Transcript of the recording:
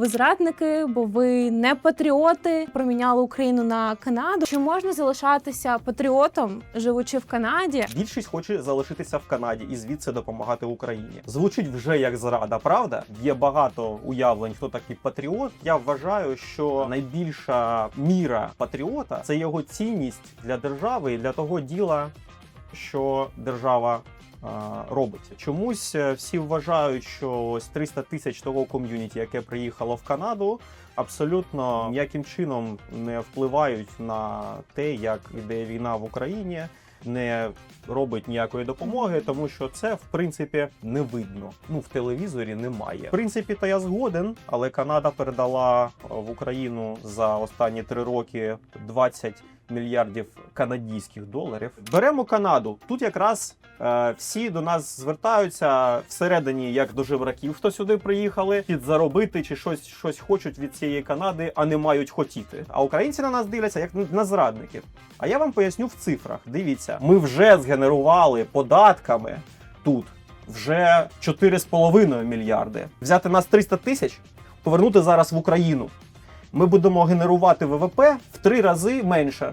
ви зрадники, бо ви не патріоти, проміняли Україну на Канаду. Чи можна залишатися патріотом, живучи в Канаді? Більшість хоче залишитися в Канаді і звідси допомагати Україні. Звучить вже як зрада, правда? Є багато уявлень, хто такий патріот. Я вважаю, що найбільша міра патріота це його цінність для держави і для того діла, що держава. А, Робить чомусь е, всі вважають, що ось 300 тисяч того ком'юніті, яке приїхало в Канаду, абсолютно ніяким чином не впливають на те, як іде війна в Україні, не робить ніякої допомоги, тому що це в принципі не видно. Ну в телевізорі немає. В принципі, то я згоден, але Канада передала е, в Україну за останні три роки 20 мільярдів канадійських доларів. Беремо Канаду. Тут якраз е, всі до нас звертаються всередині, як до жебраків, хто сюди приїхали, підзаробити чи щось, щось хочуть від цієї Канади, а не мають хотіти. А українці на нас дивляться як на зрадників. А я вам поясню в цифрах. Дивіться, ми вже згенерували податками тут вже 4,5 мільярди. Взяти нас 300 тисяч, повернути зараз в Україну. Ми будемо генерувати ВВП в три рази менше.